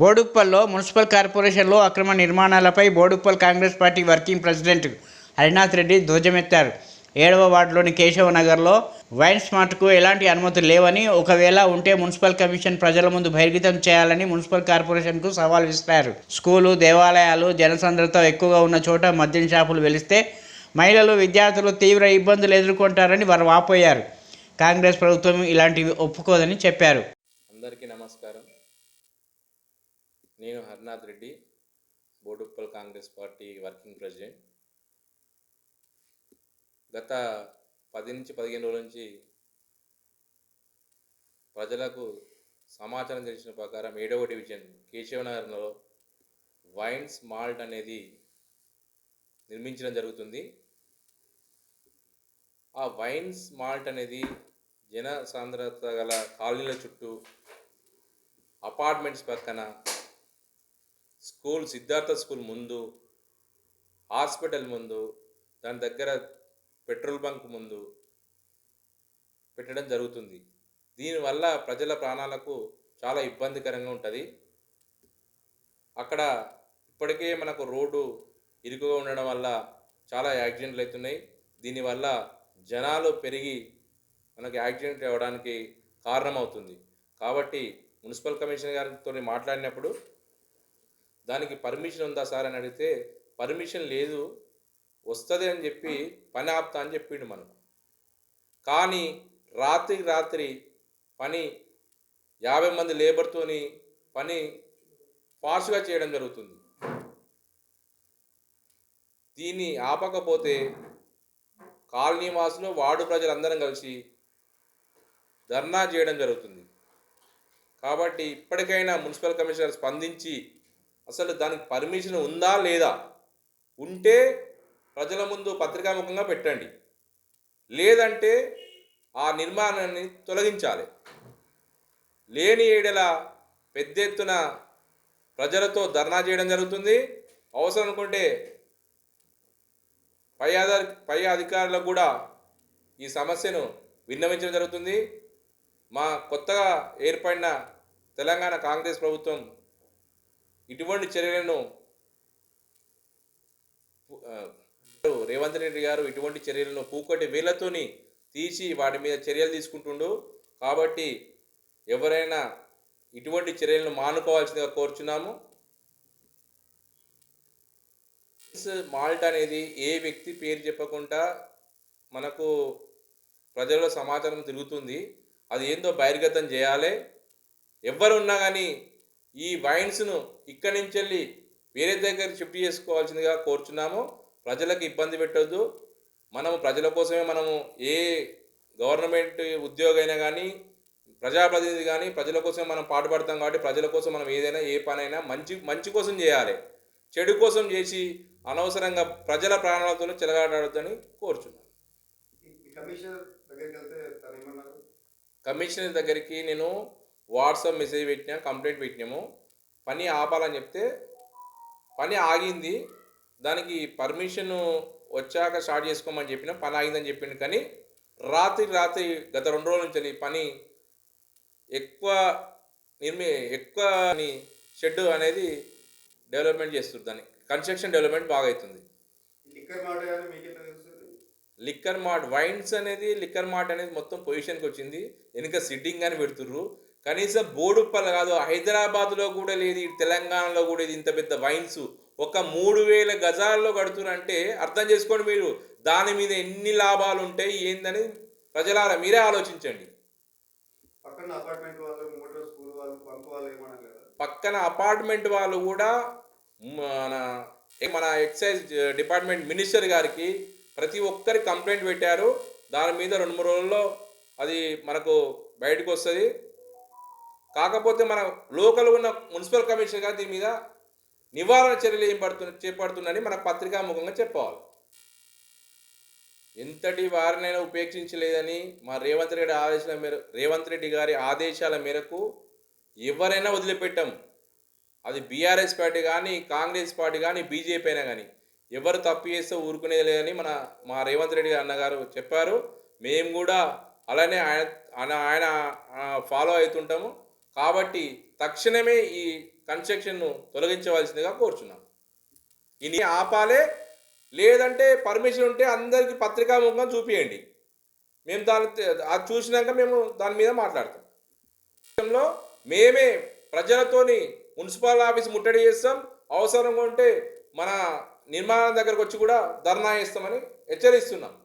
బోడుప్పల్లో municipal కార్పొరేషన్లో అక్రమ నిర్మాణాలపై Boduppal Congress party working president Harinath Reddy ధ్వజమెత్తారు. ఏడవ వార్డులోని కేశవ నగర్లో వైన్ స్మార్ట్కు ఎలాంటి అనుమతులు లేవని ఒకవేళ ఉంటే మున్సిపల్ కమిషన్ ప్రజల ముందు బహిర్గతం చేయాలని మున్సిపల్ కార్పొరేషన్కు సవాల్ విసిరారు. స్కూలు దేవాలయాలు జనసాంద్రత ఎక్కువగా ఉన్న చోట మద్యం షాపులు వెలిస్తే మహిళలు విద్యార్థులు తీవ్ర ఇబ్బందులు ఎదుర్కొంటారని వారు వాపోయారు. కాంగ్రెస్ ప్రభుత్వం ఇలాంటివి ఒప్పుకోదని చెప్పారు. అందరికీ నమస్కారం. నేను Harnath Reddy Boduppal Congress party working president. గత పది నుంచి పదిహేను రోజుల నుంచి ప్రజలకు సమాచారం తెలిసిన ప్రకారం ఏడవ డివిజన్ కేశవనగర్లో వైన్స్ మాల్ట్ అనేది నిర్మించడం జరుగుతుంది. ఆ వైన్స్ మాల్ట్ అనేది జన సాంద్రత గల కాలనీల చుట్టూ అపార్ట్మెంట్స్ పక్కన స్కూల్ సిద్ధార్థ స్కూల్ ముందు హాస్పిటల్ ముందు దాని దగ్గర పెట్రోల్ బంక్ ముందు పెట్టడం జరుగుతుంది. దీనివల్ల ప్రజల ప్రాణాలకు చాలా ఇబ్బందికరంగా ఉంటుంది. అక్కడ ఇప్పటికే మనకు రోడ్డు ఇరుకుగా ఉండడం వల్ల చాలా యాక్సిడెంట్లు అవుతున్నాయి. దీనివల్ల జనాలు పెరిగి మనకి యాక్సిడెంట్ అవ్వడానికి కారణమవుతుంది. కాబట్టి మున్సిపల్ కమిషనర్ గారితో మాట్లాడినప్పుడు దానికి పర్మిషన్ ఉందా సార్ అని అడిగితే పర్మిషన్ లేదు వస్తుంది అని చెప్పి పని ఆపుతా అని చెప్పిండు మనకు. కానీ రాత్రి రాత్రి పని యాభై మంది లేబర్తోని పని ఫాస్ట్గా చేయడం జరుగుతుంది. దీన్ని ఆపకపోతే కాలనీ వాసులు వార్డు ప్రజలందరం కలిసి ధర్నా చేయడం జరుగుతుంది. కాబట్టి ఇప్పటికైనా మున్సిపల్ కమిషనర్ స్పందించి అసలు దానికి పర్మిషన్ ఉందా లేదా? ఉంటే ప్రజల ముందు పత్రికాముఖంగా పెట్టండి. లేదంటే ఆ నిర్మాణాన్ని తొలగించాలి. లేని ఏడల పెద్ద ఎత్తున ప్రజలతో ధర్నా చేయడం జరుగుతుంది. అవసరం అనుకుంటే పై అధి పై అధికారులకు కూడా ఈ సమస్యను విన్నవించడం జరుగుతుంది. మా కొత్తగా ఏర్పడిన తెలంగాణ కాంగ్రెస్ ప్రభుత్వం ఇటువంటి చర్యలను రేవంత్ రెడ్డి గారు ఇటువంటి చర్యలను పూకటి వేలతోని తీసి వాటి మీద చర్యలు తీసుకుంటుండు. కాబట్టి ఎవరైనా ఇటువంటి చర్యలను మానుకోవాల్సిందిగా కోరుచున్నాము. మాల్ట్ అనేది ఏ వ్యక్తి పేరు చెప్పకుండా మనకు ప్రజల్లో సమాచారం తిరుగుతుంది. అది ఏందో బహిర్గతం చేయాలి. ఎవరు ఉన్నా కానీ ఈ వైన్స్ను ఇక్కడి నుంచి వెళ్ళి వేరే దగ్గర షిఫ్ట్ చేసుకోవాల్సిందిగా కోరుచున్నాము. ప్రజలకు ఇబ్బంది పెట్టొద్దు. మనము ప్రజల కోసమే మనము ఏ గవర్నమెంట్ ఉద్యోగం అయినా కానీ ప్రజాప్రతినిధి కానీ ప్రజల కోసం మనం పాటుపడతాం కాబట్టి ప్రజల కోసం మనం ఏదైనా ఏ పనైనా మంచి మంచి కోసం చేయాలి. చెడు కోసం చేసి అనవసరంగా ప్రజల ప్రాణాలతో చెలగాడొద్దని కోరుచున్నాను కమిషనర్ దగ్గరికి నేను వాట్సాప్ మెసేజ్ పెట్టినా కంప్లైంట్ పెట్టినాము. పని ఆపాలని చెప్తే పని ఆగింది. దానికి పర్మిషన్ వచ్చాక స్టార్ట్ చేసుకోమని చెప్పిన పని ఆగిందని చెప్పిండు. కానీ రాత్రి రాత్రి గత రెండు రోజుల నుంచి పని ఎక్కువ నిర్మి ఎక్కువ షెడ్ అనేది డెవలప్మెంట్ చేస్తుంది దాన్ని. కన్స్ట్రక్షన్ డెవలప్మెంట్ బాగా అవుతుంది లిక్కర్ కానీ మార్ట్ వైన్స్ అనేది లిక్కర్ మార్ట్ అనేది మొత్తం పొజిషన్కి వచ్చింది. వెనుక సిట్టింగ్ అని పెడుతుర్రు. కనీసం బోడుప్పల్ కాదు హైదరాబాద్లో కూడా లేదు తెలంగాణలో కూడా ఇది ఇంత పెద్ద వైన్స్. ఒక మూడు వేల గజాల్లో కడుతున్నారంటే అర్థం చేసుకోండి మీరు దాని మీద ఎన్ని లాభాలు ఉంటాయి ఏందని ప్రజలారా మీరే ఆలోచించండి. పక్కన అపార్ట్మెంట్ వాళ్ళు కూడా మన మన ఎక్సైజ్ డిపార్ట్మెంట్ మినిస్టర్ గారికి ప్రతి ఒక్కరి కంప్లైంట్ పెట్టారు. దాని మీద రెండు మూడు రోజుల్లో అది మనకు బయటకు వస్తుంది. కాకపోతే మన లోకల్ ఉన్న మున్సిపల్ కమిషనర్ గారు దీని మీద నివారణ చర్యలు ఏం పడుతు చేపడుతుందని మనకు పత్రికాముఖంగా చెప్పాలి. ఎంతటి వారినైనా ఉపేక్షించలేదని మా రేవంత్ రెడ్డి ఆదేశాల మేర రేవంత్ రెడ్డి గారి ఆదేశాల మేరకు ఎవరైనా వదిలిపెట్టాం. అది బీఆర్ఎస్ పార్టీ కానీ కాంగ్రెస్ పార్టీ కానీ బీజేపీ అయినా కానీ ఎవరు తప్పు చేస్తే ఊరుకునేది లేదని మన మా రేవంత్ రెడ్డి అన్నగారు చెప్పారు. మేము కూడా అలానే ఆయన ఆయన ఆయన ఫాలో అవుతుంటాము. కాబట్టి తక్షణమే ఈ కన్స్ట్రక్షన్ను తొలగించవలసిందిగా కోరుచున్నాం. ఇది ఆపాలే లేదంటే పర్మిషన్ ఉంటే అందరికీ పత్రికాముఖంగా చూపియండి. మేము దాని అది చూసినాక మేము దాని మీద మాట్లాడతాం. మేమే ప్రజలతోని మున్సిపల్ ఆఫీస్ ముట్టడి చేస్తాం. అవసరంగా ఉంటే మన నిర్మాణం దగ్గరకు వచ్చి కూడా ధర్నా చేస్తామని హెచ్చరిస్తున్నాం.